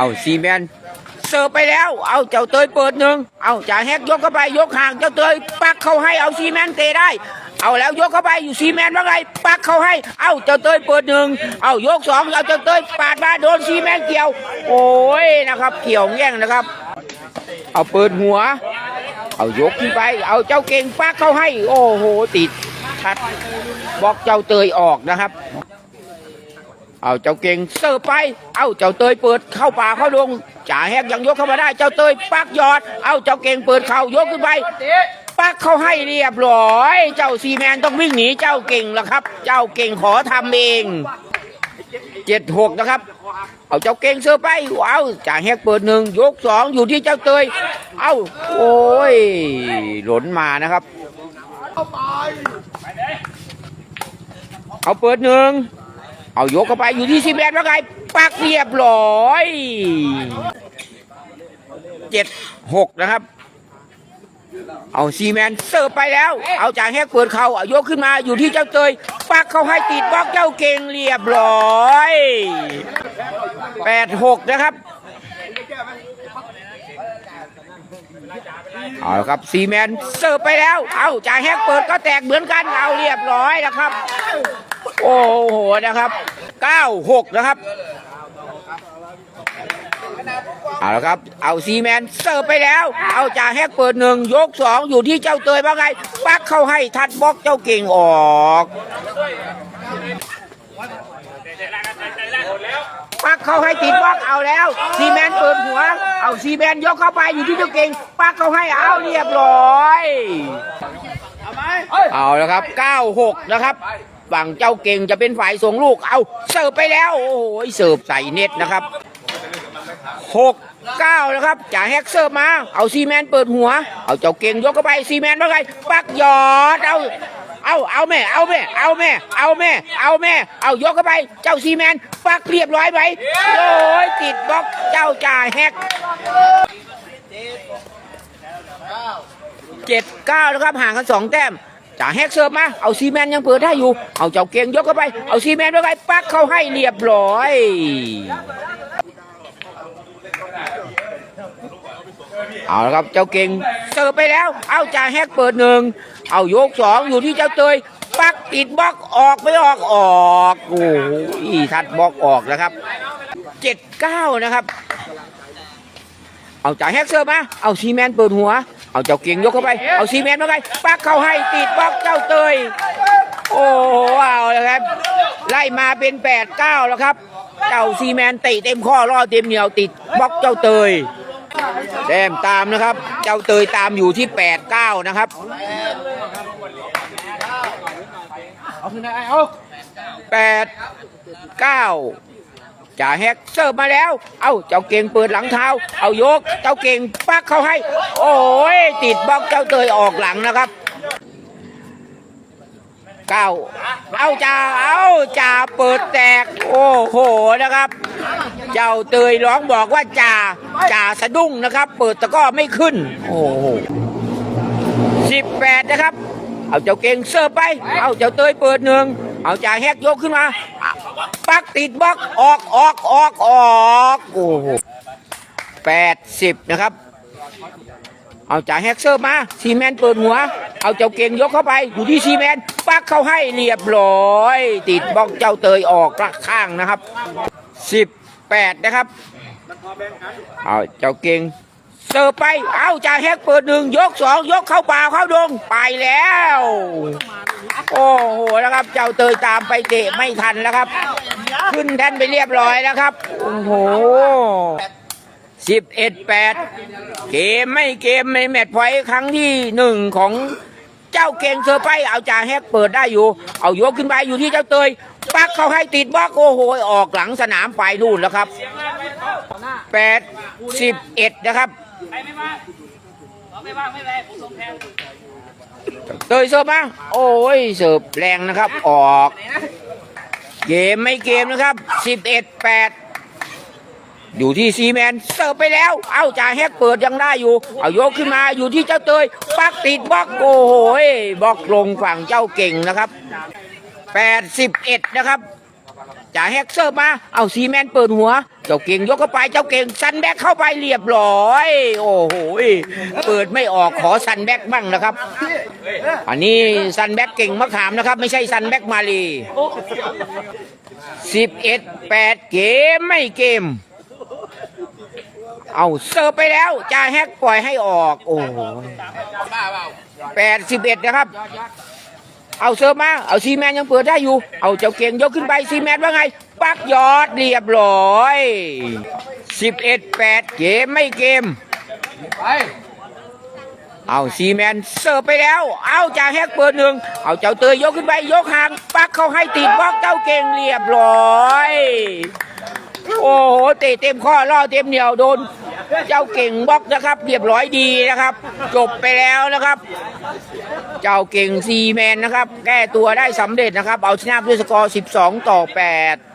เอาซีแมนเสิร์ฟไปแล้ว เอาเจ้าเตยเปิดหนึ่งเอาจ่าแฮกยกเข้าไปยกห่างเจ้าเตยปักเข้าให้เอาซีแมนเตะได้ เอาแล้วยกเข้าไปอยู่ซีแมนว่าไงปักเข้าให้ เอาเจ้าเตยเปิดหนึ่งเอายกสองเอาเจ้าเตยปาดมาโดนซีแมนเกี่ยว โอ้ยนะครับเกี่ยวแย่งนะครับ เอาเปิดหัว เอายกขึ้นไป เอาเจ้าเก่งปักเข้าให้ โอ้โหติดชัดบอกเจ้าเตยออกนะครับ เอาเจ้าเก่งเสิร์ฟไป เอาเจ้าเตยเปิดเข้าป่าเข้าดงจ่าแฮกยังยกเข้ามาได้ เจ้าเตยปักยอด เอาเจ้าเก่งเปิดเข่ายกขึ้นไป ปักเข้าให้เรียบร้อย เจ้าซีแมนต้องวิ่งหนีเจ้าเก่งแล้วครับ เจ้าเก่งขอทำเองเจ็ดหกนะครับ เอาเจ้าเก่งเสิร์ฟไปเอาจ่าแฮกเปิดหนึ่งยกสองอยู่ที่เจ้าเตย เอาโอ้ยหล่นมานะครับเอาเปิดหนึ่ง เอายกเข้าไปอยู่ที่สิบแปดว่าไงปักเรียบร้อยเจ็ดหกนะครับ เอาซีแมนเสิร์ฟไปแล้ว เอาจากแฮกเปิดเขาเอายกขึ้นมาอยู่ที่เจ้าเตย ปักเขาให้ติดบล็อกเจ้าเก่งเรียบร้อยแปดหกนะครับเอาละครับซีแมนเสิร์ฟไปแล้ว เอาจากแฮกเปิดก็แตกเหมือนกันเอาเรียบร้อยนะครับ โอ้โหนะครับ96นะครับเอาละครับ เอาซีแมนเสิร์ฟไปแล้ว เอาจ่าแฮกเปิดหนึ่งยกสองอยู่ที่เจ้าเตยว่าไง ปักเข้าให้ทัดบล็อกเจ้าเก่งออกปักเข้าให้ติดบล็อกเอาแล้ว ซีแมนเปิดหัว เอาซีแมนยกเข้าไปอยู่ที่เจ้าเก่ง ปักเข้าให้เอาเรียบร้อย เอาล้วครับ 96 นะครับ ฝั่งเจ้าเก่งจะเป็นฝ่ายส่งลูกเอาเสิร์ฟไปแล้ว โอ้โหเสิร์ฟใส่เน็ตนะครับ6 9นะครับจ่าแฮกเสิร์ฟมา เอาซีแมนเปิดหัว เอาเจ้าเก่งยกเข้าไปซีแมนว่าไงปักหยอดเอาเอาเอาแม่ เอาแม่ เอาแม่ เอาแม่ เอาแม่ เอายกเข้าไป เจ้าซีแมนปักเรียบร้อยไหมโอ้ยติดบล็อกเจ้าจ่าแฮกเจ็ดเก้านะครับห่างกันสองแต้ม จ่าแฮกเซิร์ฟมา เอาซีแมนยังเปิดได้อยู่ เอาเจ้าเก่งยกเข้าไป เอาซีแมนเข้าไป ปักเข้าให้เรียบร้อยเอาละครับเจ้าเก่งเสิร์ฟไปแล้ว เอาจ่าแฮกเปิดหนึ่งเอายกสองอยู่ที่เจ้าเตยปักติดบล็อกออกไม่ออกออกโอ้โหทัดบล็อกออกนะครับเจ็ดเก้านะครับ เอาจ่าแฮกเซอร์มา เอาซีแมนเปิดหัว เอาเจ้าเก่งยกเข้าไป เอาซีแมนมาไงปักเข้าให้ติดบล็อกเจ้าเตย โอ้โหเอาเลยครับ ไล่มาเป็นแปดเก้าแล้วครับ เจ้าซีแมนเตะเต็มข้อล่อเต็มเหนียวติดบล็อกเจ้าเตยแต้มตามนะครับ เจ้าเตยตามอยู่ที่แปดเก้านะครับแปดเก้า จ่าแฮกเสิร์ฟมาแล้ว เอาเจ้าเก่งเปิดหลังเท้า เอายก เจ้าเก่งปักเข้าให้ โอ้ยติดบล็อกเจ้าเตยออกหลังนะครับเก้าเอาจ่าเอาจ่าเปิดแตก โอ้โหนะครับ เจ้าเตยร้องบอกว่าจ่าจ่าสะดุ้งนะครับ เปิดตะก้อไม่ขึ้น โอ้โหสิบแปดนะครับ เอาเจ้าเก่งเสิร์ฟไป เอาเจ้าเตยเปิดหนึ่ง เอาจ่าแฮกยกขึ้นมา ปักติดบล็อกออกออกออกออกโอ้โหแปดสิบนะครับ เอาจ่าแฮกเซอร์มาซีแมนเปิดหัว เอาเจ้าเก่งยกเข้าไป อยู่ที่ซีแมนปักเข้าให้เรียบร้อย ติดบล็อกเจ้าเตยออกละข้างนะครับสิบแปดนะครับ เอาเจ้าเก่ง เสิร์ฟไป เอาจ่าแฮกเปิดหนึ่งยกสองยกเข้าป่าเข้าดงไปแล้ว โอ้โหนะครับ เจ้าเตยตามไปเตะไม่ทันแล้วครับ ขึ้นแท่นไปเรียบร้อยแล้วครับ โอ้โหสิบเอ็ดแปดเกมไม่เกมไม่แมตช์พอยต์ครั้งที่หนึ่งของเจ้าเก่งเซอร์ไปเอาจ่าแฮกเปิดได้อยู่ เอายกขึ้นไปอยู่ที่เจ้าเตยปักเขาให้ติดบล็อกโอ้โหออกหลังสนามไปนู่นแล้วครับแปดสิบเอ็ดนะครับ ใครไม่ว่างเราไม่ว่างไม่เป็นไรผมลงแทนเตยเสิร์ฟมาโอ้ยเสิร์ฟแรงนะครับ ออกเกมไม่เกมนะครับ 11 8 อยู่ที่ซีแมนเสิร์ฟไปแล้ว เอาจ่าแฮกเปิดยังได้อยู่ เอายกขึ้นมาอยู่ที่เจ้าเตยปักติดบล็อกโอ้โหบล็อกลงฝั่งเจ้าเก่งนะครับ 81 นะครับ จ่าแฮกเซอร์มา เอาซีแมนเปิดหัว เจ้าเก่งยกเข้าไป เจ้าเก่งซันแบ็กเข้าไปเรียบร้อย โอ้โห เปิดไม่ออกขอซันแบ็กบ้างนะครับ อันนี้ซันแบ็กเก่งมะขามนะครับ ไม่ใช่ซันแบ็กมาลีสิบเอ็ดแปดเกมไม่เกม เอาเสิร์ฟไปแล้วจ่าแฮกปล่อยให้ออก โอ้โหแปดสิบเอ็ดนะครับ เอาเสิร์ฟมา เอาซีแมนยังเปิดได้อยู่ เอาเจ้าเก่งยกขึ้นไปซีแมนว่าไง ปักยอดเรียบร้อยสิบเอ็ดแปดเกมไม่เกม เอาซีแมนเสิร์ฟไปแล้ว เอาจ่าแฮกเปิดหนึ่ง เอาเจ้าเตยยกขึ้นไปยกห่าง ปักเข้าให้ติดบล็อกเจ้าเก่งเรียบร้อย โอ้โหเตะเต็มข้อล่อเต็มเหนียวโดน เจ้าเก่งบล็อกนะครับ เรียบร้อยดีนะครับ จบไปแล้วนะครับ เจ้าเก่งซีแมนนะครับ แก้ตัวได้สำเร็จนะครับ เอาชนะด้วยสกอร์ 12 ต่อ 8